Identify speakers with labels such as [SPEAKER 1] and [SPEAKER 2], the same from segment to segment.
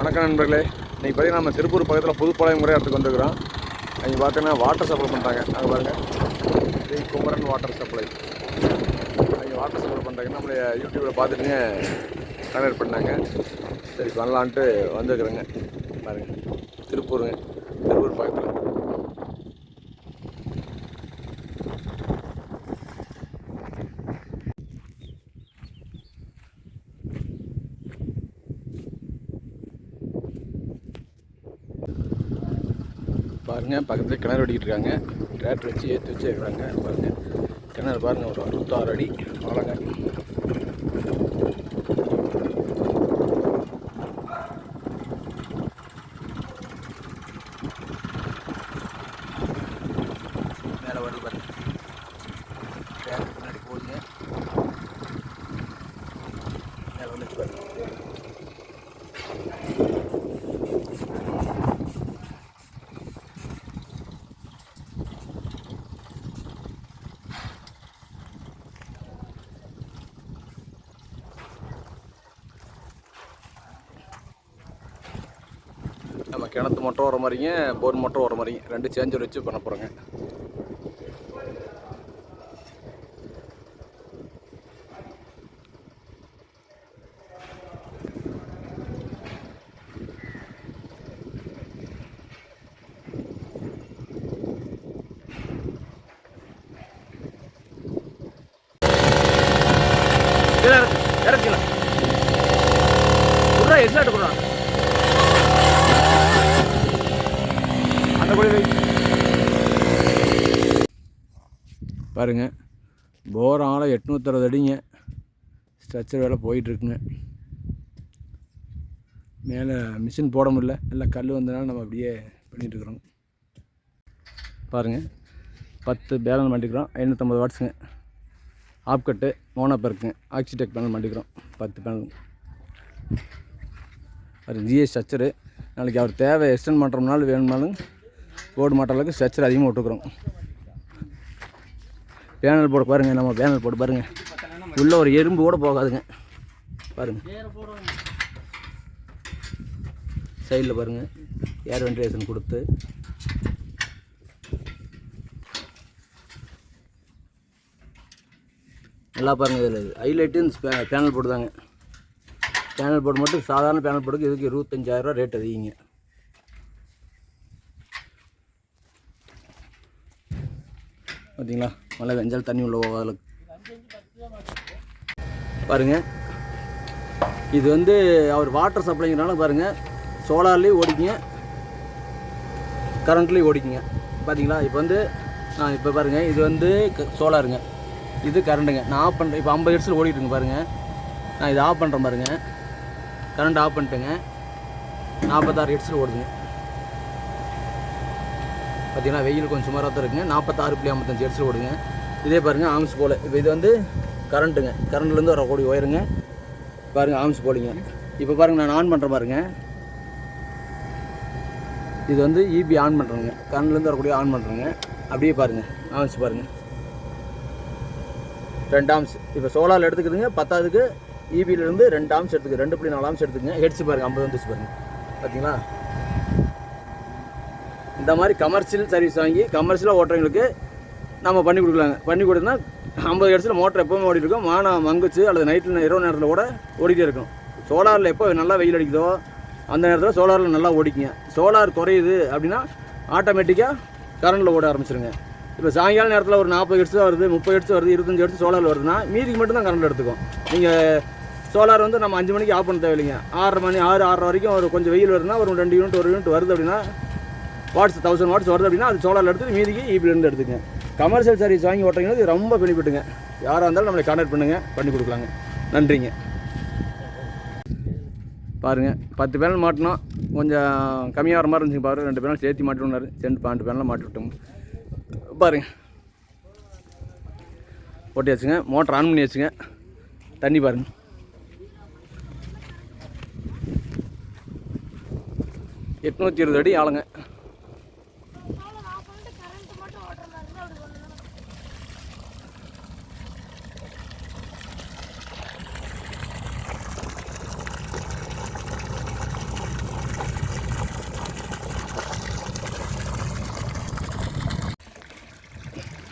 [SPEAKER 1] வணக்கம் நண்பர்களே. இன்றைக்கி பார்த்தீங்கன்னா நம்ம திருப்பூர் பக்கத்தில் புதுப்பாளையம் முறை இடத்துக்கு வந்துருக்குறோம். அங்கே பார்த்தீங்கன்னா வாட்டர் சப்ளை பண்ணுறாங்க அங்கே பாருங்கள் ஸ்ரீ குமரன் வாட்டர் சப்ளை அவங்க வாட்டர் சப்ளை பண்ணுறாங்க நம்மளை யூடியூப்பில் பார்த்துட்டுங்க கனெக்ட் பண்ணாங்க. சரி பண்ணலான்ட்டு வந்துருக்குறேங்க. பாருங்கள் திருப்பூருங்க. திருப்பூர் பக்கத்தில். பாருங்க பக்கத்தில் கிணறு வெட்டிக்கிட்டு இருக்காங்க டிராக்டர் வச்சு ஏற்றி வச்சு இருக்கிறாங்க பாருங்க கிணறு பாருங்க ஒரு அறுபத்தாறு அடி. ஆழங்க மேலே வருது பாருங்க டிராக்டர் பின்னாடி போகுதுங்க மேலே வந்துச்சு பாருங்க நம்ம கிணத்து மட்டும் வர மாதிரிங்க போர் மட்டும் வர மாதிரிங்க ரெண்டு சேஞ்சர் வச்சு பண்ண போகிறோங்க இறக்கலாம் குடுறா எஸ்லாட்டு கொடுறான் அந்த கோழி பாருங்க போர் ஆழம் எட்நூற்றறுபது அடிங்க. ஸ்ட்ரக்சர் வேலை போயிட்டுருக்குங்க. மேலே மிஷின் போட முடியல. எல்லாம் கல் வந்தனால நம்ம அப்படியே பண்ணிகிட்ருக்குறோம் பாருங்கள் பத்து பேலன் மாட்டிக்கிறோம். ஐநூற்றம்பது வாட்ஸுங்க. ஆப்கட்டு மோனப்ப இருக்குங்க ஆக்சிடெக் பேனல் மாட்டிக்கிறோம். பத்து பேனல். அது ஜிஎஸ் ஸ்ட்ரக்சரு. நாளைக்கு அவர் தேவை எக்ஸ்டெண்ட் பண்ணுறோம்னாலும் வேணும்னாலும் போர்டு மாட்டுற அளவுக்கு ஸ்ட்ரக்சர் அதிகமாக விட்டுக்குறோம் பேனல் போட பாருங்கள் நம்ம பேனல் போட்டு பாருங்கள் உள்ளே ஒரு எறும்பு கூட போகாதுங்க. பாருங்கள் சைடில் பாருங்கள் ஏர் வென்டிலேஷன் கொடுத்து. நல்லா பாருங்கள் இதில். ஹைலைட்டு இந்த பே- பேனல் போட்டு தாங்க பேனல் போட்டு மட்டும் சாதாரண பேனல் போட்டுக்கு இதுக்கு இருபத்தஞ்சாயிரரூவா ரேட் அதிகங்க. பார்த்தீங்களா மழை வெஞ்சால் தண்ணி உள்ள போகாத பாருங்க. இது வந்து அவர் வாட்டர் சப்ளைங்கிறனால பாருங்கள் சோலார்லேயும் ஓடிக்குங்க கரண்ட்லேயும் ஓடிக்குங்க. பார்த்தீங்களா இப்போ வந்து நான் இப்போ பாருங்கள் இது வந்து சோலாருங்க இது கரண்ட்டுங்க நான் ஆஃப் பண்ணுறேன் இப்போ ஐம்பது ஹெட்ஸில் ஓடிட்டுருங்க பாருங்கள் நான் இதை ஆஃப் பண்ணுறேன் பாருங்கள் கரண்ட் ஆஃப் பண்ணிட்டேங்க. நாற்பத்தாறு ஹெட்ஸில் ஓடுதுங்க. பார்த்தீங்கன்னா வெயில் கொஞ்சம் சுமாராக தான் இருக்குங்க. நாற்பத்தாறு புள்ளி ஐம்பத்தஞ்சு ஹெட்ஸில் ஓடுங்க. இதே பாருங்கள் ஆம்ஸ் போல். இப்போ இது வந்து கரண்ட்டுங்க கரண்ட்லேருந்து வரக்கூடிய ஒயருங்க பாருங்கள் ஆம்ஸ் போலிங்க. இப்போ பாருங்கள் நான் ஆன் பண்ணுறேன் பாருங்க. இது வந்து இபி ஆன் பண்ணுறேங்க கரண்ட்லேருந்து வரக்கூடிய ஆன் பண்ணுறேங்க அப்படியே பாருங்கள் ஆம்ஸ் பாருங்கள் ரெண்டு ஆம்ஸ் இப்போ சோலாரில் எடுத்துக்குதுங்க. பத்தாவதுக்கு இபியிலேருந்து ரெண்டு ஆம்ஸ் எடுத்துக்கு ரெண்டு புள்ளி நாலு ஆம்ஸ் எடுத்துக்கங்க. ஹெட்ஸ் பாருங்கள் ஐம்பது வந்துச்சு பாருங்கள் பார்த்தீங்களா இந்த மாதிரி கமர்ஷியல் சர்வீஸ் வாங்கி கமர்ஷியலாக ஓட்டுறவங்களுக்கு நம்ம பண்ணி கொடுக்கலாங்க. பண்ணி கொடுத்தா ஐம்பது இடத்துல மோட்டர் எப்போவுமே ஓடிட்டு இருக்கும். மானம் மங்குச்சு அல்லது நைட்டில் இரவு நேரத்தில் கூட ஓடிட்டே இருக்கும். சோலாரில் எப்போ நல்லா வெயில் அடிக்குதோ அந்த நேரத்தில் சோலாரில் நல்லா ஓடிக்குங்க. சோலார் குறையுது அப்படின்னா ஆட்டோமேட்டிக்காக கரண்டில் ஓட ஆரம்பிச்சிருங்க. இப்போ சாயங்கால நேரத்தில் ஒரு நாற்பது ஹெட்ஸ் வருது முப்பது ஹெட்ஸ் வருது இருபத்தஞ்சி ஹெட்ஸ் சோலாரில் வருதுன்னா மீதிக்கு மட்டும்தான் கரண்ட் எடுத்துக்கும். நீங்கள் சோலார் வந்து நம்ம அஞ்சு மணிக்கு ஆஃப் பண்ண தேவையில்லைங்க. ஆறரை மணி ஆறு ஆறரை வரைக்கும் ஒரு கொஞ்சம் வெயில் வருதுன்னா ஒரு ரெண்டு யூனிட் ஒரு யூனிட் வருது அப்படின்னா வாட்ஸ் தௌசண்ட் வாட்ஸ் வருது அப்படின்னா அது சோலாரில் எடுத்து மீதிக்கு ஈபிலேருந்து எடுத்துங்க. கமர்ஷியல் சர்வீஸ் வாங்கி ஓட்டுறீங்கன்னா இது ரொம்ப பெனிஃபிட்டுங்க யாராக இருந்தாலும் நம்மளை கான்டாக்ட் பண்ணுங்கள் பண்ணி கொடுக்கலாங்க. நன்றிங்க. பாருங்கள் பத்து பேனல் மாட்டினோம். கொஞ்சம் கம்மியாக வர மாதிரி இருந்துச்சு பாரு ரெண்டு பேனல் சேர்த்து மாட்டினாரு ரெண்டு பன்னெண்டு பேனலாக மாட்டி விட்டோம். பாருங்க. ஓட்டி மோட்டர் ஆன் பண்ணி வச்சுங்க தண்ணி பாருங்க. எட்நூற்றி இருபது அடி ஆளுங்க
[SPEAKER 2] நான் பண்ணிட்டு கரண்ட் மட்டும் ஓட்டுற மாதிரி இருந்தா அப்படி ஒண்ணுதான்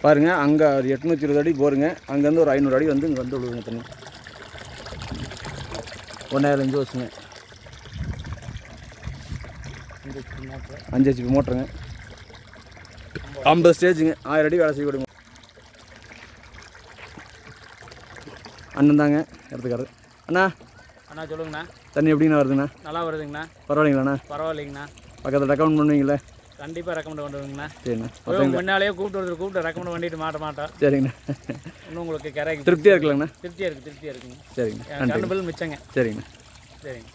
[SPEAKER 1] பாருங்கள் அங்கே ஒரு எட்நூற்றி இருபது அடி போருங்க. அங்கேருந்து ஒரு ஐநூறு அடி வந்து இங்கே வந்து விழுவுங்க தண்ணி. ஒன்றாயிரம் அஞ்சு வருஷங்க அஞ்சு ஹெச்பி மோட்டருங்க. ஐம்பது ஸ்டேஜுங்க. ஆயிரம் அடி வேலை செய்ய விடுங்க அண்ணன் தாங்க எடுத்துக்காரு அண்ணா
[SPEAKER 3] அண்ணா சொல்லுங்கண்ணா.
[SPEAKER 1] தண்ணி எப்படிங்கண்ணா வருதுங்கண்ணா?
[SPEAKER 3] நல்லா வருதுங்கண்ணா.
[SPEAKER 1] பரவாயில்லைங்களாண்ணா?
[SPEAKER 3] பரவாயில்லைங்கண்ணா.
[SPEAKER 1] பக்கத்தில் ரெக்கமெண்ட் பண்ணுவீங்களே
[SPEAKER 3] கண்டிப்பாக ரெக்கமெண்ட் பண்ணுவீங்கண்ணா
[SPEAKER 1] சரிண்ணா.
[SPEAKER 3] முன்னாலேயே கூப்பிட்டு ஒருத்தர் கூப்பிட்டு ரெக்கமெண்ட் பண்ணிட்டு மாட்ட மாட்டோம்
[SPEAKER 1] சரிங்கண்ணா.
[SPEAKER 3] இன்னும் உங்களுக்கு கிராக்கி
[SPEAKER 1] திருப்தியாக இருக்கலாங்கண்ணா?
[SPEAKER 3] திருப்தியாக இருக்குது திருப்தியாக இருக்குங்க.
[SPEAKER 1] சரிங்கண்ணா.
[SPEAKER 3] என் கரண்ட் பில் மிச்சங்க.
[SPEAKER 1] சரிங்கண்ணா.
[SPEAKER 3] சரிங்க.